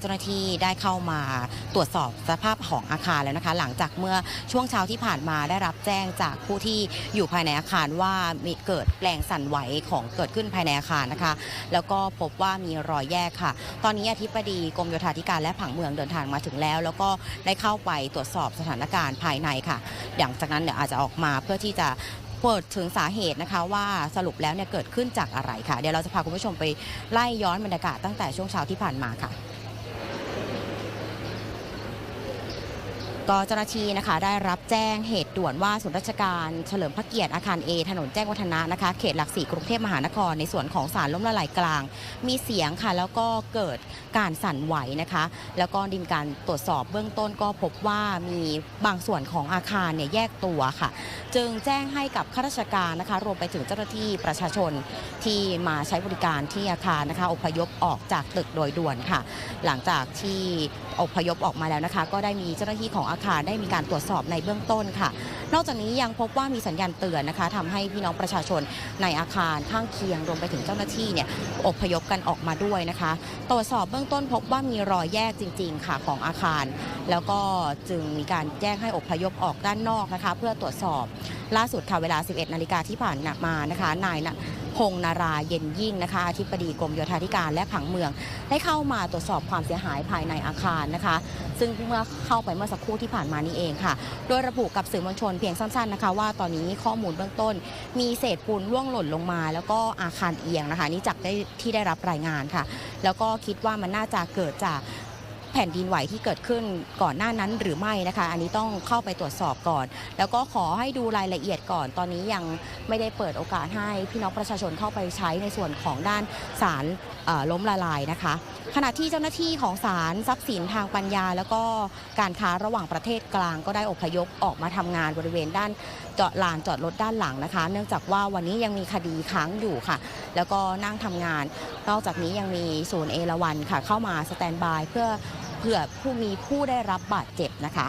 เจ้าหน้าที่ได้เข้ามาตรวจสอบสภาพของอาคารแล้วนะคะ หลังจากเมื่อช่วงเช้าที่ผ่านมาได้รับแจ้งจากผู้ที่อยู่ภายในอาคารว่ามีเกิดแรงสั่นไหวของเกิดขึ้นภายในอาคารนะคะ แล้วก็พบว่ามีรอยแยกค่ะ ตอนนี้อธิบดีกรมโยธาธิการและผังเมืองเดินทางมาถึงแล้ว แล้วก็ได้เข้าไปตรวจสอบสถานการณ์ภายในค่ะหลังจากนั้นเดี๋ยวอาจจะออกมาเพื่อที่จะเปิดถึงสาเหตุนะคะว่าสรุปแล้วเนี่ยเกิดขึ้นจากอะไรค่ะ เดี๋ยวเราจะพาคุณผู้ชมไปไล่ย้อนบรรยากาศตั้งแต่ช่วงเช้าที่ผ่านมาค่ะ ก็เจ้าหน้าที่นะคะได้รับแจ้งเหตุด่วนว่าศูนย์ราชการเฉลิมพระเกียรติอาคาร A ถนนแจ้งวัฒนะนะคะเขตหลักสี่กรุงเทพมหานคร ในส่วนของสารล้มละลายกลาง มีเสียงค่ะ แล้วก็เกิดการสั่นไหวนะคะ แล้วก็ดมีการตรวจสอบเบื้องต้นก็พบว่ามีบางส่วนของอาคารเนี่ยแยกตัวค่ะ จึงแจ้งให้กับข้าราชการนะคะ รวมไปถึงเจ้าหน้าที่ประชาชนที่มาใช้บริการที่อาคารนะคะอพยพออกจากตึกโดยด่วนค่ะ หลังจากที่อพยพออกมาแล้วนะคะ ก็ได้มีเจ้าหน้าที่ของอาค่ะได้มีการตรวจสอบในเบื้องต้นค่ะ นอกจากนี้ยังพบว่ามีสัญญาณเตือนนะคะทำให้พี่น้องประชาชนในอาคารข้างเคียงรวมไปถึงเจ้าหน้าที่เนี่ยอพยพกันออกมาด้วยนะคะ ตรวจสอบเบื้องต้นพบว่ามีรอยแยกจริง ๆ ค่ะของอาคาร แล้วก็จึงมีการแจ้งให้อพยพออกด้านนอกนะคะ เพื่อตรวจสอบล่าสุดค่ะเวลา 11 นาฬิกาที่ผ่านมานะคะนายนะพงนาราเย็นยิ่งนะคะอธิบดีกรมโยธาธิการและผังเมือง ได้เข้ามาตรวจสอบความเสียหายภายในอาคารนะคะ ซึ่งเมื่อเข้าไปเมื่อสักครู่ที่ผ่านมานี้เองค่ะ โดยระบุกับสื่อมวลชนเพียงสั้นๆนะคะว่าตอนนี้ข้อมูลเบื้องต้น มีเศษปูนร่วงหล่นลงมา แล้วก็อาคารเอียงนะคะนี่จากได้ที่ได้รับรายงานค่ะ แล้วก็คิดว่ามันน่าจะเกิดจาก แผ่นดินไหวที่เกิดขึ้นก่อนหน้านั้นหรือไม่นะคะ อันนี้ต้องเข้าไปตรวจสอบก่อน แล้วก็ขอให้ดูรายละเอียดก่อน ตอนนี้ยังไม่ได้เปิดโอกาสให้พี่น้องประชาชนเข้าไปใช้ในส่วนของด้านสารล้มละลายนะคะ ขณะที่เจ้าหน้าที่ของศาลทรัพย์สินทางปัญญา แล้วก็การค้าระหว่างประเทศกลางก็ได้อพยพออกมาทำงานบริเวณด้านจอดลานจอดรถด้านหลังนะคะ เนื่องจากว่าวันนี้ยังมีคดีค้างอยู่ค่ะ แล้วก็นั่งทำงาน นอกจากนี้ยังมีศูนย์เอราวันค่ะ เข้ามาสแตนบายเพื่อ ผื่อผู้มีผู้ได้รับบาดเจ็บนะคะ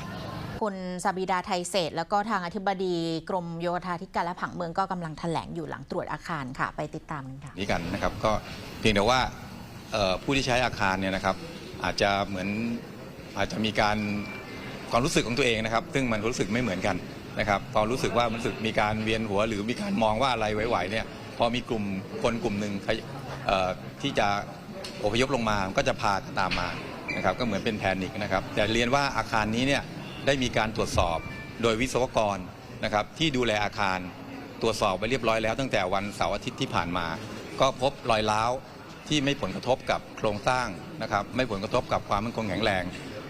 คุณสบิดาไทยเศษ แล้วก็ทางอธิบดีกรมโยธาธิการและผังเมืองก็กำลังแถลงอยู่หลังตรวจอาคารค่ะ ไปติดตามกันค่ะนี้กันนะครับก็เพียงแต่ว่าผู้ที่ใช้อาคารเนี่ยนะครับ อาจจะเหมือนอาจจะมีการความรู้สึกของตัวเองนะครับ ซึ่งมันรู้สึกไม่เหมือนกันนะครับพอรู้สึกว่ามันรู้สึกมีการเวียนหัว หรือมีการมองว่าอะไรไหวๆเนี่ยพอมีกลุ่มคนกลุ่มหนึ่งที่จะอพยพลงมาก็จะพาตามมา นะครับก็เหมือนเป็นแพนิคนะครับแต่เรียนว่าอาคารนี้เนี่ยได้มีการตรวจสอบโดยวิศวกรนะครับที่ดูแลอาคารตรวจสอบไปเรียบร้อยแล้ว ตั้งแต่วันเสาร์อาทิตย์ที่ผ่านมา ก็พบรอยร้าวที่ไม่ผลกระทบกับโครงสร้างนะครับไม่ผลกระทบกับความมั่นคงแข็งแรง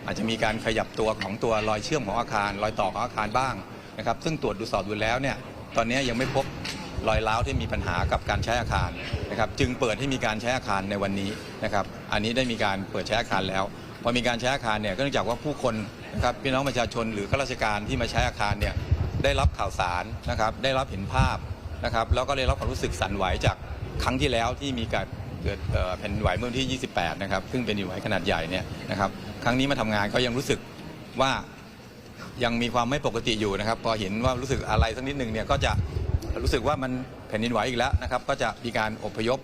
อาจจะมีการขยับตัวของตัวรอยเชื่อมของอาคาร รอยต่อของอาคารบ้างนะครับซึ่งตรวจดูสอบดูแล้วเนี่ยตอนนี้ยังไม่พบ รอยร้าวที่มีปัญหากับการใช้อาคารนะครับจึงเปิดให้มีการใช้อาคารในวันนี้นะครับอันนี้ได้มีการเปิดใช้อาคารแล้วพอมีการใช้อาคารเนี่ยก็เนื่องจากว่าผู้คนนะครับพี่น้องประชาชนหรือข้าราชการที่มาใช้อาคารเนี่ยได้รับข่าวสารนะครับได้รับเห็นภาพนะครับแล้วก็ได้รับความรู้สึกสั่นไหวจากครั้งที่แล้วที่มีการเกิดแผ่นไหวเมื่อวันที่ 28 นะครับซึ่งเป็นแผ่ไหวขนาดใหญ่เนี่ยนะครับครั้งนี้มาทำงานก็ยังรู้สึกว่ายังมีความไม่ปกติอยู่นะครับ พอเห็นว่ารู้สึกอะไรสักนิดหนึ่งเนี่ยก็จะ รู้สึกว่ามันแผ่นดินไหวอีกแล้วนะครับ ก็จะมีการอพยพ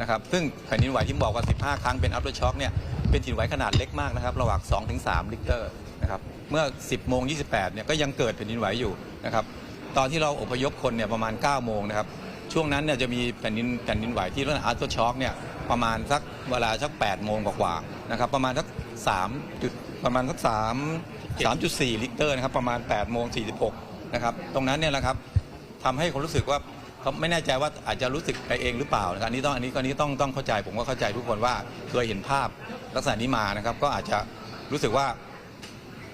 นะครับ ซึ่งแผ่นดินไหวที่บอกว่า 15 ครั้งเป็น after shock เนี่ยเป็นแผ่นดินไหวขนาดเล็กมากนะครับ ระหว่าง2ถึง3ลิกเตอร์นะครับเมื่อ 10 โมง 28 เนี่ยก็ยังเกิดแผ่นดินไหวอยู่นะครับตอนที่เราอพยพคนเนี่ยประมาณ 9 โมงนะครับช่วงนั้นเนี่ยจะมีแผ่นดินแผ่นดินไหวที่เรียกว่า after shock เนี่ยประมาณสักเวลาสัก 8 โมงกว่าๆนะครับประมาณสัก3จุดประมาณสัก3 3.4 ลิกเตอร์นะครับประมาณ 8 โมง 46 นะครับตรงนั้นเนี่ยนะครับ ทำให้คนรู้สึกว่าเขาไม่แน่ใจว่าอาจจะรู้สึกไปเองหรือเปล่านะครับอันนี้ต้องอันนี้อันนี้ต้องต้องเข้าใจผมก็เข้าใจทุกคนว่าเคยเห็นภาพลักษณะนี้มานะครับ ก็อาจจะรู้สึกว่า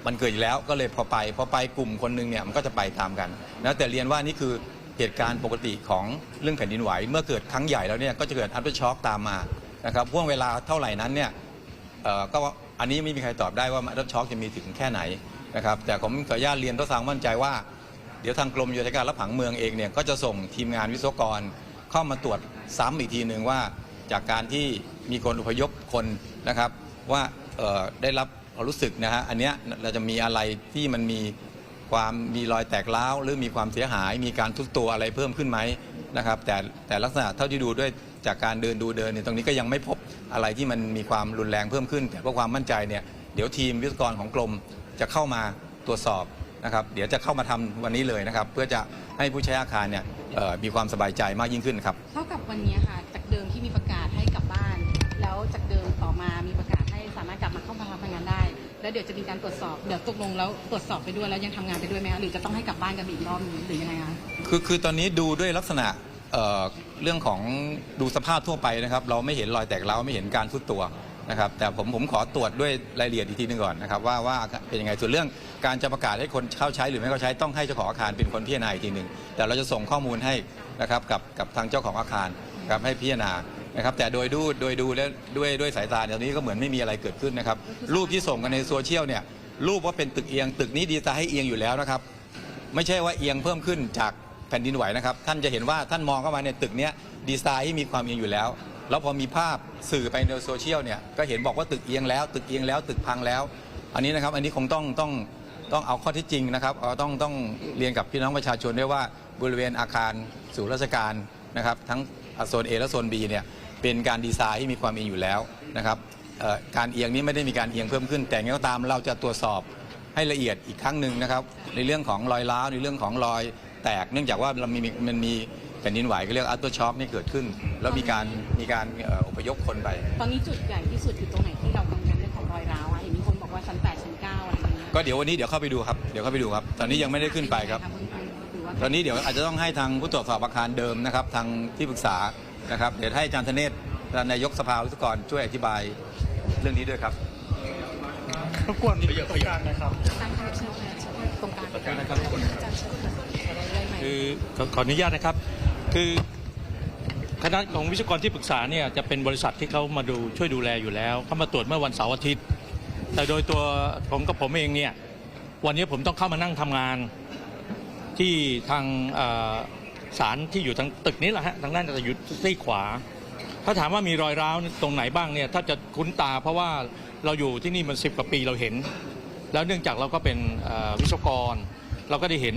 มันเกิดอยู่แล้วก็เลยพอไปพอไปกลุ่มคนหนึงเนี่ยมันก็จะไปตามกันนะแต่เรียนว่านี่คือเหตุการณ์ปกติของเรื่องแผ่นดินไหว เมื่อเกิดครั้งใหญ่แล้วเนี่ยก็จะเกิดอั t เ r อร์ช็อคตามมานะครับห่วงเวลาเท่าไหร่นั้นเนี่ยเอ่อก็อันนี้ไม่มีใครตอบได้ว่าอั t เ r อร์ช็อคจะมีถึงแค่ไหนนะครับแต่ผมขออนุญาตเรียนตัวสางมั่นใจว่า เดี๋ยวทางกรมโยธาการและผังเมืองเองเนี่ยก็จะส่งทีมงานวิศวกรเข้ามาตรวจซ้ำอีกทีหนึ่งว่า จากการที่มีคนอพยพคนนะครับ ว่าได้รับความรู้สึกนะฮะอันเนี้ยเราจะมีอะไรที่มันมีความมีรอยแตกร้าวหรือมีความเสียหาย มีการทุบตัวอะไรเพิ่มขึ้นไหมนะครับแต่แต่ลักษณะเท่าที่ดูด้วยจากการเดินดูเดินเนี่ยตรงนี้ก็ยังไม่พบอะไรที่มันมีความรุนแรงเพิ่มขึ้น แต่เพื่อความมั่นใจเนี่ยเดี๋ยวทีมวิศวกรของกรมจะเข้ามาตรวจสอบ นะครับเดี๋ยวจะเข้ามาทำวันนี้เลยนะครับ เพื่อจะให้ผู้ใช้อาคารเนี่ยเอ่อมีความสบายใจมากยิ่งขึ้นครับเท่ากับวันนี้ค่ะจากเดิมที่มีประกาศให้กลับบ้าน แล้วจากเดิมต่อมามีประกาศให้สามารถกลับมาเข้ามาทำงานได้ แล้วเดี๋ยวจะมีการตรวจสอบเดี๋ยวตกลงแล้วตรวจสอบไปด้วยแล้วยังทำงานไปด้วยไหมคะหรือจะต้องให้กลับบ้านกันอีกรอบนึงหรือยังไงคะคือคือตอนนี้ดูด้วยลักษณะเอ่อเรื่องของดูสภาพทั่วไปนะครับ เราไม่เห็นรอยแตกร้าวไม่เห็นการทุดตัวนะครับแต่ผมผมขอตรวจด้วยรายละเอียดอีกทีหนึงก่อนนะครับว่าว่าเป็นยังไงส่วนเรื่อง การจะประกาศให้คนเข้าใช้หรือไม่เข้าใช้ต้องให้เจ้าของอาคารเป็นคนพิจารณาอีกทีหนึ่งแต่เราจะส่งข้อมูลให้นะครับกับกับทางเจ้าของอาคารครับให้พิจารณานะครับแต่โดยดูโดยดูแล้วด้วยด้วยสายตาเดี๋ยวนี้ก็เหมือนไม่มีอะไรเกิดขึ้นนะครับรูปที่ส่งกันในโซเชียลเนี่ยรูปว่าเป็นตึกเอียง ตึกนี้ดีไซน์ให้เอียงอยู่แล้วนะครับ ไม่ใช่ว่าเอียงเพิ่มขึ้นจากแผ่นดินไหวนะครับ ท่านจะเห็นว่าท่านมองเข้ามาในตึกนี้ดีไซน์ที่มีความเอียงอยู่แล้ว แล้วพอมีภาพสื่อไปในโซเชียลเนี่ยก็เห็นบอกว่าตึกเอียงแล้ว ตึกเอียงแล้วตึกพังแล้ว อันนี้นะครับอันนี้คงต้องต้อง ต้องเอาข้อที่จริงนะครับเอาต้องต้องเรียนกับพี่น้องประชาชนด้วยว่าบริเวณอาคารศูนย์ราชการนะครับทั้งโซน A และโซน B เนี่ยเป็นการดีไซน์ที่มีความเอียงอยู่แล้วนะครับการเอียงนี้ไม่ได้มีการเอียงเพิ่มขึ้น แต่ย่างไรก็ตามเราจะตรวจสอบให้ละเอียดอีกครั้งหนึ่งนะครับ ในเรื่องของรอยร้าวในเรื่องของรอยแตก เนื่องจากว่าเรามีมันมีแผ่นดินไหวก็เรียกอัลต์ช็อคนี่เกิดขึ้น แล้วมีการมีการเอ่ออพยพคนไป ตอนนี้จุดใหญ่ที่สุดอยู่ตรงไหน ก็เดี๋ยววันนี้เดี๋ยวเข้าไปดูครับเดี๋ยวเข้าไปดูครับ ตอนนี้ยังไม่ได้ขึ้นไปครับหรือว่าตอนนี้เดี๋ยวอาจจะต้องให้ทางผู้ตรวจสอบอาคารเดิมนะครับ ทางที่ปรึกษานะครับ เดี๋ยวให้อาจารย์ธเนศท่านนายกสภาวิศวกรช่วยอธิบายเรื่องนี้ด้วยครับรบกวนตรงกลางนะครับตั้งเชิญตรงกลางอาจารย์เชิญเลยไหมคือขอขออนุญาตนะครับ คือคณะของวิศวกรที่ปรึกษาเนี่ยจะเป็นบริษัทที่เขามาดูช่วยดูแลอยู่แล้วเขามาตรวจเมื่อวันเสาร์อาทิตย์ แต่โดยตัวผมกับผมเองเนี่ยวันนี้ผมต้องเข้ามานั่งทำงานที่ทางศาลที่อยู่ทางตึกนี้แหละฮะทางด้านจะอยู่ซีขวา ถ้าถามว่ามีรอยร้าวตรงไหนบ้างเนี่ยถ้าจะคุ้นตาเพราะว่าเราอยู่ที่นี่มันสิบกว่าปีเราเห็น แล้วเนื่องจากเราก็เป็นวิศวกร เราก็ได้เห็น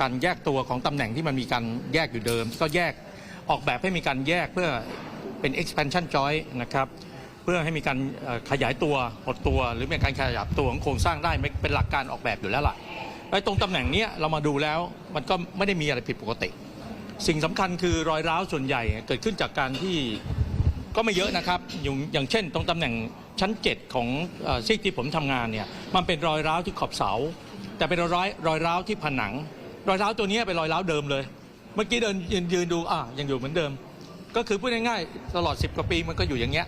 การแยกตัวของตำแหน่งที่มันมีการแยกอยู่เดิม ก็แยกออกแบบให้มีการแยกเพื่อเป็น expansion joint นะครับ เพื่อให้มีการขยายตัวหดตัว หรือมีการขยับตัวของโครงสร้างได้เป็นหลักการออกแบบอยู่แล้วล่ะไอ้ตรงตำแหน่งนี้เรามาดูแล้วมันก็ไม่ได้มีอะไรผิดปกติ สิ่งสำคัญคือรอยร้าวส่วนใหญ่เกิดขึ้นจากการที่ก็ไม่เยอะนะครับ อย่างอย่างเช่น ตรงตำแหน่งชั้น 7 ของเอ่อซีกที่ผมทำงานเนี่ยมันเป็นรอยร้าวที่ขอบเสา แต่เป็นรอยร้ายรอยร้าวที่ผนัง รอยร้าวตัวนี้เป็นรอยร้าวเดิมเลย เมื่อกี้เดินยืนยืนดูอะยังอยู่เหมือนเดิม ก็คือพูดง่ายๆตลอด 10กว่าปีมันก็อยู่อย่างเงี้ย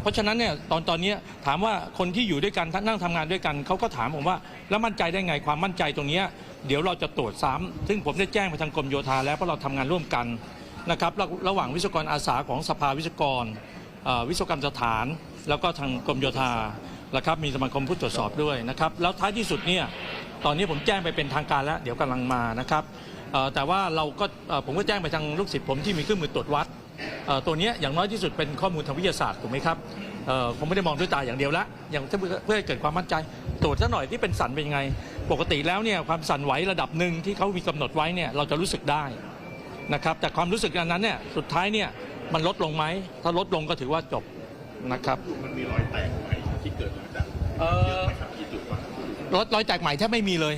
เพราะฉะนั้นเนี่ยตอนตอนนี้ถามว่าคนที่อยู่ด้วยกันนั่งทำงานด้วยกันเขาก็ถามผมว่า แล้วมั่นใจได้ไงความมั่นใจตรงนี้เดี๋ยวเราจะตรวจซ้ำซึ่งผมได้แจ้งไปทางกรมโยธาแล้วเพราะเราทำงานร่วมกันนะครับระระหว่างวิศวกรอาสาของสภาวิศวกรวิศวกรรมสถาน แล้วก็ทางกรมโยธานะครับมีสมาคมผู้ตรวจสอบด้วยนะครับแล้วท้ายที่สุดเนี่ยตอนนี้ผมแจ้งไปเป็นทางการแล้ว เดี๋ยวกำลังมานะครับแต่ว่าเราก็ผมก็แจ้งไปทางลูกศิษย์ผมที่มีเครื่องมือตรวจวัด ตัวนี้อย่างน้อยที่สุดเป็นข้อมูลทางวิทยาศาสตร์ถูกไหมครับเอ่อคงไม่ได้มองด้วยตาอย่างเดียวละอย่างเพื่อเพื่อให้เกิดความมั่นใจตรวจซะหน่อยที่เป็นสันเป็นยังไง ปกติแล้วเนี่ยความสั่นไหวระดับหนึ่งที่เขามีกำหนดไว้เนี่ยเราจะรู้สึกได้นะครับแต่ความรู้สึกอันนั้นเนี่ยสุดท้ายเนี่ยมันลดลงไหมถ้าลดลงก็ถือว่าจบนะครับมันมีรอยแตกใหม่ที่เกิดมาจากเอ่อไหมครับที่จุดวัดรถรอยแตกใหม่แทบไม่มีเลย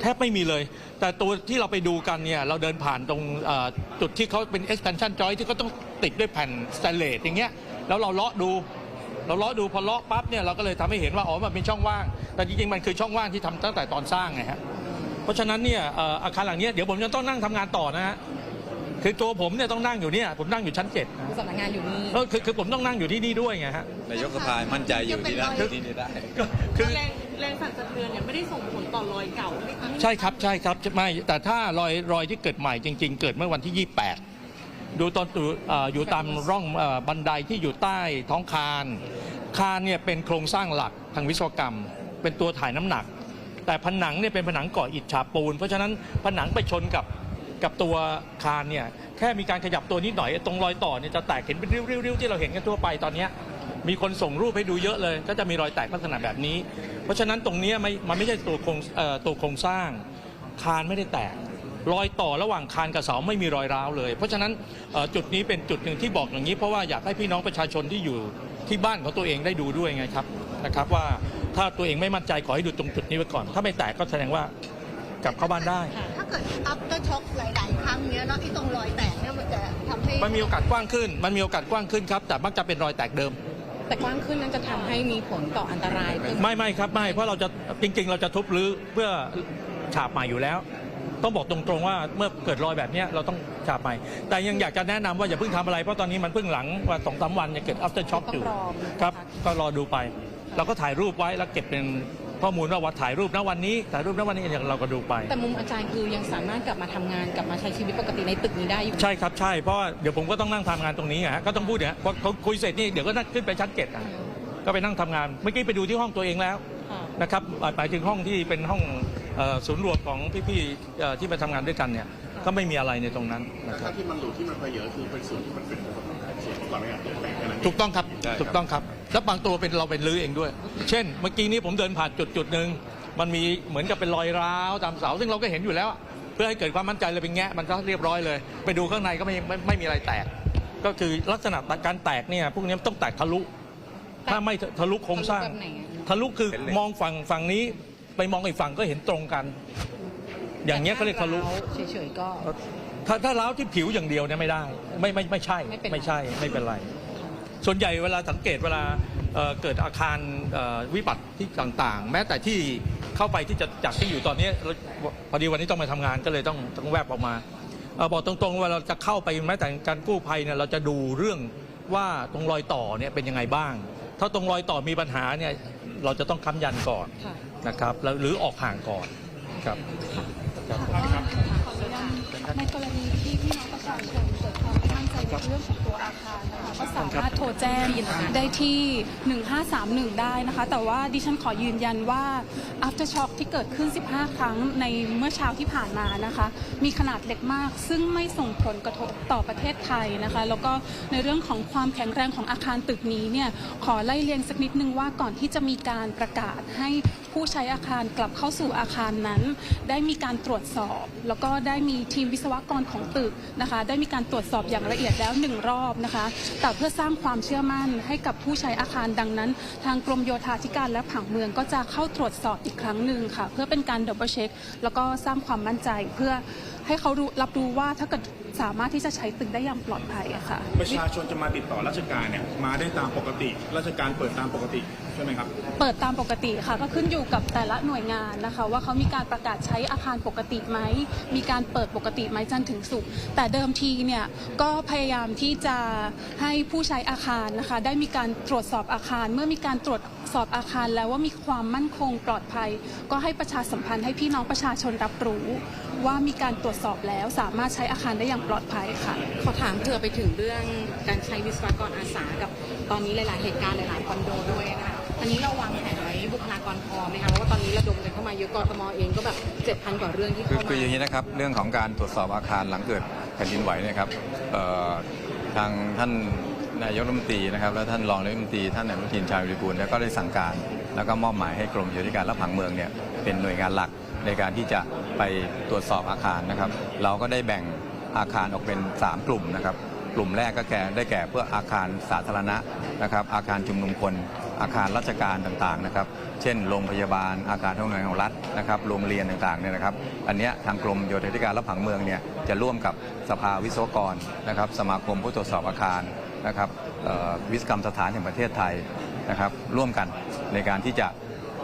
แทบไม่มีเลย แต่ตัวที่เราไปดูกันเนี่ยเราเดินผ่านตรงเอ่อจุดที่เขาเป็น expansion joint ที่เขาต้องติดด้วยแผ่นสแตนเลสอย่างเงี้ยแล้วเราเลาะดู เราเลาะดูพอเลาะปั๊บเนี่ยเราก็เลยทำให้เห็นว่าอ๋อมันเป็นช่องว่าง แต่จริงๆมันคือช่องว่างที่ทำตั้งแต่ตอนสร้างไงฮะเพราะฉะนั้นเนี่ยเอ่ออาคารหลังเนี้ยเดี๋ยวผมจะต้องนั่งทำงานต่อนะฮะคือตัวผมเนี่ยต้องนั่งอยู่เนี่ยผมนั่งอยู่ชั้นเจ็ดนะสำนักงานอยู่นี่ เออคือคือผมต้องนั่งอยู่ที่นี่ด้วยไงฮะ นายกสภามั่นใจอยู่ที่นั่นอยู่ที่นี่ได้ ก็คือแรง แรงสั่นสะเทือนเนี่ยไม่ได้ส่งผลต่อรอยเก่าไม่ใช่ครับใช่ครับไม่แต่ถ้ารอยรอยที่เกิดใหม่จริง ๆ เกิดเมื่อวันที่ 28 ดูตอนอยู่เอ่ออยู่ตามร่องเอ่อบันไดที่อยู่ใต้ท้องคาน คานเนี่ยเป็นโครงสร้างหลักทางวิศวกรรม เป็นตัวถ่ายน้ำหนัก แต่ผนังเนี่ยเป็นผนังก่ออิฐฉาบปูน เพราะฉะนั้นผนังไปชนกับกับตัวคานเนี่ยแค่มีการขยับตัวนิดหน่อยไอ้ตรงรอยต่อเนี่ยจะแตกเห็นเป็นริ้วๆๆที่เราเห็นกันทั่วไปตอนเนี้ย มีคนส่งรูปให้ดูเยอะเลย ก็จะมีรอยแตกลักษณะแบบนี้ เพราะฉะนั้นตรงเนี้ยไม่มันไม่ใช่ตัวโครงเอ่อตัวโครงสร้าง คานไม่ได้แตก รอยต่อระหว่างคานกับเสาไม่มีรอยร้าวเลย เพราะฉะนั้นเอ่อจุดนี้เป็นจุดหนึ่งที่บอกอย่างนี้ เพราะว่าอยากให้พี่น้องประชาชนที่อยู่ที่บ้านของตัวเองได้ดูด้วยไงครับนะครับว่าถ้าตัวเองไม่มั่นใจขอให้ดูตรงจุดนี้ไว้ก่อน ถ้าไม่แตกก็แสดงว่ากลับเข้าบ้านได้ ถ้าเกิด after shock หลาย ๆ ครั้งเนี้ยแล้วที่ตรงรอยแตกเนี่ยมันจะทำให้ มันมีโอกาสกว้างขึ้น มันมีโอกาสกว้างขึ้นครับ แต่มักจะเป็นรอยแตกเดิม แต่กว้างขึ้นนั้นจะทำให้มีผลต่ออันตรายเพิ่มไม่ไม่ครับไม่เพราะเราจะจริง ๆ เราจะทุบรื้อเพื่อฉาบใหม่อยู่แล้ว ต้องบอกตรงๆว่าเมื่อเกิดรอยแบบเนี้ยเราต้องฉาบใหม่ แต่ยังอยากจะแนะนำว่าอย่าเพิ่งทำอะไรเพราะตอนนี้มันเพิ่งหลังว่าสองสามวันเนี่ยเกิด after shock อยู่ต้องรอ ครับก็รอดูไป เราก็ถ่ายรูปไว้แล้วเก็บเป็น ข้อมูลว่าวัดถ่ายรูปณวันนี้ถ่ายรูปณวันนี้เนี่ยเราก็ดูไป แต่มุมอาจารย์คือยังสามารถกลับมาทำงานกลับมาใช้ชีวิตปกติในตึกนี้ได้อยู่ใช่ครับใช่เพราะว่าเดี๋ยวผมก็ต้องนั่งทำงานตรงนี้ไงฮะก็ต้องพูดอย่างนี้ยพอเขาคุยเสร็จนี่เดี๋ยวก็นั่งขึ้นไปชั้นเจ็ดอะก็ไปนั่งทำงานเมื่อกี้ไปดูที่ห้องตัวเองแล้ว ค่ะ นะครับหมายถึงห้องที่เป็นห้องเอ่อศูนย์รวมของพี่ๆเอ่อที่มาทำงานด้วยกันเนี่ย ก็ไม่มีอะไรในตรงนั้นนะคถ้ารับที่มันหลุดที่มันไปเยอะคือเป็นส่วนที่มันเป็นส่วนประ กอบในการเปลี่ยนแปลงแค่นั้นเองถูกต้องครับใช่ครับ ถูกต้องครับ แล้วบางตัวเป็นเราเป็นลื้อเองด้วย เช่น เมื่อกี้นี้ผมเดินผ่านจุดจุดหนึ่งมันมีเหมือนกับเป็นรอยร้าวตามเสา ซึ่งเราก็เห็นอยู่แล้วอะเพื่อให้เกิดความมั่นใจเลยเป็นแงะมันก็เรียบร้อยเลย ไปดูข้างในก็ไม่ไม่ไม่มีอะไรแตก ก็คือลักษณะการแตกเนี่ยพวกนี้ต้องแตกทะลุ ถ้าไม่ทะลุโครงสร้างแบบไหนอะ ทะลุคือเป็นเหล็กมองฝั่งฝั่งนี้ ไปมองอีกฝั่งก็เห็นตรงกัน อย่างเงี้ยเขาเรียกทะลุเฉยๆก็ ถ้าถ้าล้าวที่ผิวอย่างเดียวเนี่ยไม่ได้ ไม่ไม่ไม่ใช่ไม่เป็นไรไม่ใช่ไม่เป็นไร ส่วนใหญ่เวลาสังเกตเวลาเอ่อเกิดอาคารเอ่อวิบัติที่ต่างๆ แม้แต่ที่เข้าไปที่จะจากที่อยู่ตอนนี้พอดีวันนี้ต้องมาทำงานก็เลยต้องต้องแวบออกมาเอ่อบอกตรงๆว่าเราจะเข้าไปแม้แต่การกู้ภัยเนี่ยเราจะดูเรื่องว่าตรงรอยต่อเนี่ยเป็นยังไงบ้าง ถ้าตรงรอยต่อมีปัญหาเนี่ยเราจะต้องค้ำยันก่อนค่ะ นะครับแล้วหรือออกห่างก่อนครับ ครับผม ในกรณีที่พี่น้องประชาชนเกิดความไม่มั่นใจในเรื่องของตัวอาคารนะคะก็สามารถโทรแจ้งได้ที่ 1531 ได้นะคะ แต่ว่าดิฉันขอยืนยันว่า aftershock ที่เกิดขึ้น 15 ครั้งในเมื่อเช้าที่ผ่านมานะคะ มีขนาดเล็กมาก ซึ่งไม่ส่งผลกระทบต่อประเทศไทยนะคะ แล้วก็ในเรื่องของความแข็งแรงของอาคารตึกนี้เนี่ยขอไล่เรียงสักนิดนึงว่าก่อนที่จะมีการประกาศให้ ผู้ใช้อาคารกลับเข้าสู่อาคารนั้น ได้มีการตรวจสอบ แล้วก็ได้มีทีมวิศวกรของตึกนะคะ ได้มีการตรวจสอบอย่างละเอียดแล้วหนึ่งรอบนะคะ แต่เพื่อสร้างความเชื่อมั่นให้กับผู้ใช้อาคารดังนั้น ทางกรมโยธาธิการและผังเมืองก็จะเข้าตรวจสอบอีกครั้งหนึ่งค่ะ เพื่อเป็นการดับเบิลเช็คแล้วก็สร้างความมั่นใจเพื่อให้เขารู้รับรู้ว่าถ้าเกิดสามารถที่จะใช้ตึกได้อย่างปลอดภัยอะค่ะ ประชาชนจะมาติดต่อราชการเนี่ยมาได้ตามปกติ ราชการเปิดตามปกติ ใช่ไหมครับ เปิดตามปกติค่ะ ก็ขึ้นอยู่กับแต่ละหน่วยงานนะคะ ว่าเขามีการประกาศใช้อาคารปกติไหม มีการเปิดปกติไหมจันทร์ถึงศุกร์แต่เดิมทีเนี่ยก็พยายามที่จะให้ผู้ใช้อาคารนะคะ ได้มีการตรวจสอบอาคาร เมื่อมีการตรวจสอบอาคารแล้วว่ามีความมั่นคงปลอดภัย ก็ให้ประชาสัมพันธ์ให้พี่น้องประชาชนรับรู้ว่ามีการตรวจสอบแล้วสามารถใช้อาคารได้อย่างปลอดภัยค่ะ ขอถามเผื่อไปถึงเรื่องการใช้วิศวกรอาสากับตอนนี้หลาย ๆ เหตุการณ์หลาย ๆ คอนโดด้วยนะคะ อันนี้เราวางแผนไว้บุคลากรพอไหมคะเพราะว่าตอนนี้ระดมกันเข้ามาเยอะกรทมเองก็แบบเจ็ดพันกว่าเรื่องที่คือเข้ามาคืออย่างนี้นะครับเรื่องของการตรวจสอบอาคารหลังเกิดแผ่นดินไหวเนี่ยครับเอ่อทางท่านนายกรัฐมนตรีนะครับและท่านรองนายกรัฐมนตรีท่านอนุทินชาญวิริกูลเนี่ยก็ได้สั่งการ แล้วก็มอบหมายให้กรมโยธาธิการและผังเมืองเนี่ยเป็นหน่วยงานหลักในการที่จะไปตรวจสอบอาคารนะครับ เราก็ได้แบ่งอาคารออกเป็น 3 กลุ่มนะครับ กลุ่มแรกก็แก่ได้แก่เพื่ออาคารสาธารณะนะครับอาคารชุมนุมคน อาคารราชการต่างๆนะครับ เช่น โรงพยาบาล อาคารท้องหน่วยของรัฐนะครับ โรงเรียนต่างๆเนี่ยนะครับ อันเนี้ยทางกรมโยธาธิการและผังเมืองเนี่ยจะร่วมกับสภาวิศวกรนะครับ สมาคมผู้ตรวจสอบอาคารนะครับวิศวกรรมสถานแห่งประเทศไทยนะครับ ร่วมกันในการที่จะ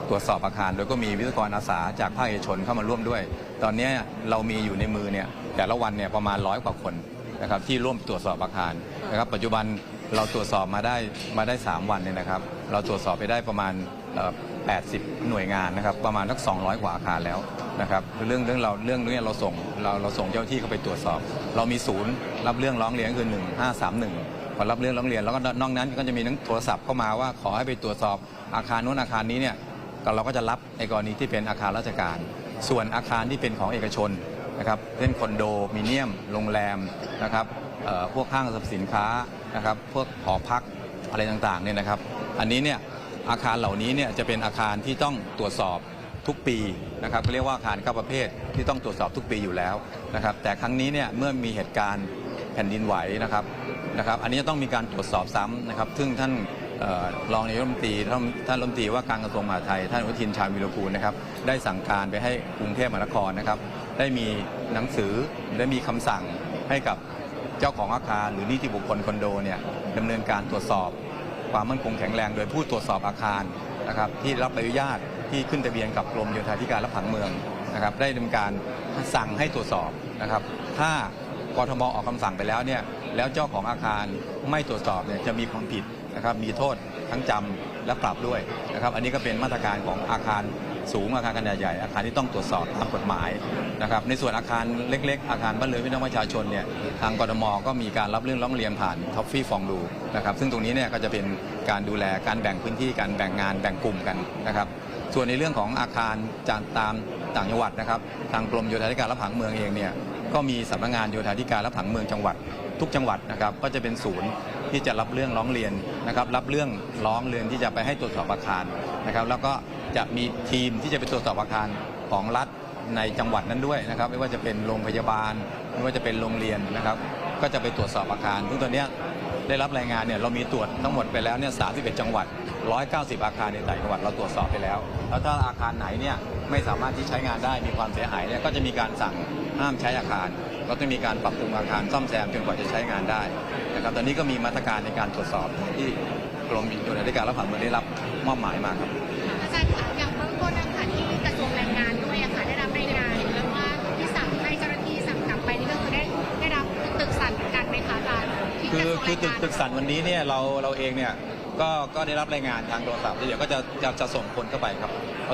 ตรวจสอบอาคาร โดยก็มีวิศวกรอาสาจากภาคเอกชนเข้ามาร่วมด้วย ตอนนี้เรามีอยู่ในมือเนี่ยแต่ละวันเนี่ยประมาณร้อยกว่าคนนะครับที่ร่วมตรวจสอบอาคารนะครับ ปัจจุบัน เราตรวจสอบมาได้มาได้ 3 วันเนี่ยนะครับ เราตรวจสอบไปได้ประมาณ 80 หน่วยงานนะครับ ประมาณสัก 200 กว่าอาคารแล้วนะครับเรื่องเรื่องเราเรื่องเนี้เราส่งเราเราส่งเจ้าหน้าที่เข้าไปตรวจสอบ เรามีศูนย์รับเรื่องร้องเรียนคือ 1531พอรับเรื่องร้องเรียนแล้วก็นอกนั้นก็จะมีทั้งโทรศัพท์เข้ามาว่าขอให้ไปตรวจสอบอาคารโน้นอาคารนี้เนี่ยเราก็จะรับในกรณีที่เป็นอาคารราชการ ส่วนอาคารที่เป็นของเอกชนนะครับเช่นคอนโดมิเนียม โรงแรมนะครับพวกห้างสรรพสินค้า นะครับพวกหอพักอะไรต่างๆเนี่ยนะครับ อันนี้เนี่ยอาคารเหล่านี้เนี่ยจะเป็นอาคารที่ต้องตรวจสอบทุกปีนะครับเรียกว่าอาคารเข้าประเภทที่ต้องตรวจสอบทุกปีอยู่แล้วนะครับ แต่ครั้งนี้เนี่ยเมื่อมีเหตุการณ์แผ่นดินไหวนะครับนะครับ อันนี้จะต้องมีการตรวจสอบซ้ำนะครับ ซึ่งท่านออรองนายกรัฐมนตรีท่านท่านรัฐมนตรีว่าการกระทรวงมหาดไทย ท่านอุทินชาญวิรกูลนะครับได้สั่งการไปให้กรุงเทพมหานครนะครับ ได้มีหนังสือได้มีคำสั่งให้กับ เจ้าของอาคารหรือนิติบุคคลคอนโดเนี่ยดำเนินการตรวจสอบ ความมั่นคงแข็งแรงโดยผู้ตรวจสอบอาคารนะครับที่รับใบอนุญาตที่ขึ้นทะเบียนกับกรมโยธาธิการและผังเมืองนะครับได้ดำเนินการสั่งให้ตรวจสอบนะครับถ้ากรทมออกคำสั่งไปแล้วเนี่ยแล้วเจ้าของอาคารไม่ตรวจสอบเนี่ยจะมีความผิดนะครับมีโทษทั้งจำและปรับด้วยนะครับอันนี้ก็เป็นมาตรการของอาคาร สูงอาคารขนาดใหญ่อาคารที่ต้องตรวจสอบตามกฎหมายนะครับในส่วนอาคารเล็ก ๆ อาคารบ้านเรือนพี่น้องประชาชนเนี่ยทางกทมก็มีการรับเรื่องร้องเรียนผ่านท็อฟฟี่ฟองดูนะครับซึ่งตรงนี้เนี่ยก็จะเป็นการดูแลการแบ่งพื้นที่การแบ่งงานแบ่งกลุ่มกันนะครับส่วนในเรื่องของอาคารจากตามต่างจังหวัดนะครับทางกรมโยธาธิการและผังเมืองเองเนี่ยก็มีสำนักงานโยธาธิการและผังเมืองจังหวัด ทุกจังหวัดนะครับก็จะเป็นศูนย์ที่จะรับเรื่องร้องเรียนนะครับรับเรื่องร้องเรียนที่จะไปให้ตรวจสอบอาคารนะครับแล้วก็ จะมีทีมที่จะไปตรวจสอบอาคารของรัฐในจังหวัดนั้นด้วยนะครับ ไม่ว่าจะเป็นโรงพยาบาล ไม่ว่าจะเป็นโรงเรียนนะครับ ก็จะไปตรวจสอบอาคารซึ่งตอนเนี้ยได้รับรายงานเนี่ยเรามีตรวจทั้งหมดไปแล้วเนี่ย31 จังหวัด 190 อาคารในแต่จังหวัดเราตรวจสอบไปแล้ว แล้วถ้าอาคารไหนเนี่ยไม่สามารถที่ใช้งานได้มีความเสียหายเนี่ยก็จะมีการสั่งห้ามใช้อาคาร ก็ต้องมีการปรับปรุงอาคารซ่อมแซมจนกว่าจะใช้งานได้นะครับตอนนี้ก็มีมาตรการในการตรวจสอบที่กรมโยธาธิการและผังเมืองได้รับมอบหมายมาครับ คือตึกตึกสันวันนี้เนี่ยเราเราเองเนี่ยก็ก็ได้รับรายงานทางโทรศัพท์แล้วเดี๋ยวก็จะจะจะส่งคนเข้าไปครับ